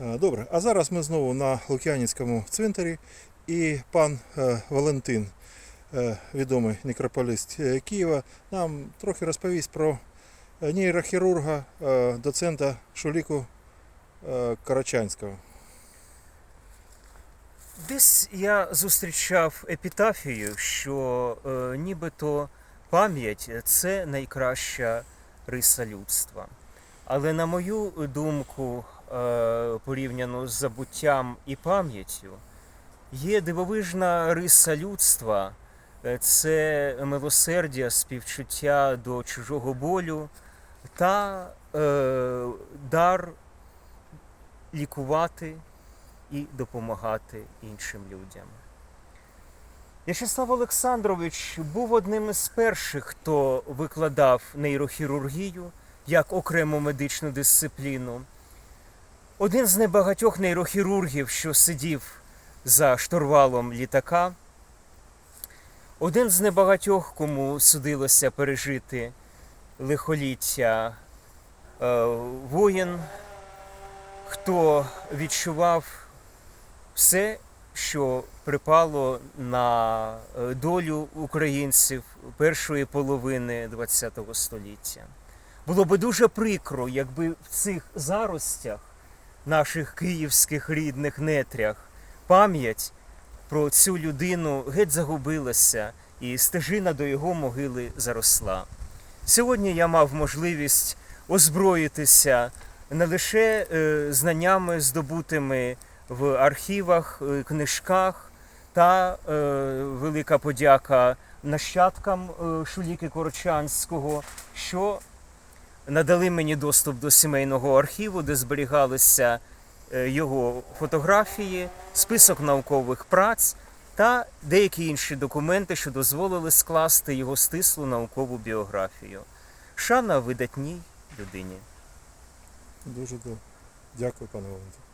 Е, Добре, а зараз ми знову на Лук'янівському цвинтарі, і пан е, Валентин, е, відомий некрополіст Києва, нам трохи розповість про нейрохірурга, доцента Шуліку Карачанського. Десь я зустрічав епітафію, що е, нібито пам'ять це найкраща риса людства. Але на мою думку, порівняно з забуттям і пам'яттю, є дивовижна риса людства е, це милосердя, співчуття до чужого болю та е, дар лікувати і допомагати іншим людям. В'ячеслав Олександрович був одним із перших, хто викладав нейрохірургію як окрему медичну дисципліну. Один з небагатьох нейрохірургів, що сидів за штурвалом літака. Один з небагатьох, кому судилося пережити лихоліття е, воєн, хто відчував все, що припало на е, долю українців першої половини ХХ століття. Було би дуже прикро, якби в цих заростях наших київських рідних нетрях пам'ять про цю людину геть загубилася, і стежина до його могили заросла. Сьогодні я мав можливість озброїтися не лише е, знаннями, здобутими в архівах, е, книжках, та е, велика подяка нащадкам Шуліки Корочанського, що надали мені доступ до сімейного архіву, де зберігалися е, його фотографії, список наукових праць та деякі інші документи, що дозволили скласти його стислу наукову біографію. Шана видатній людині. Дуже добре. Дякую, пане Валентин.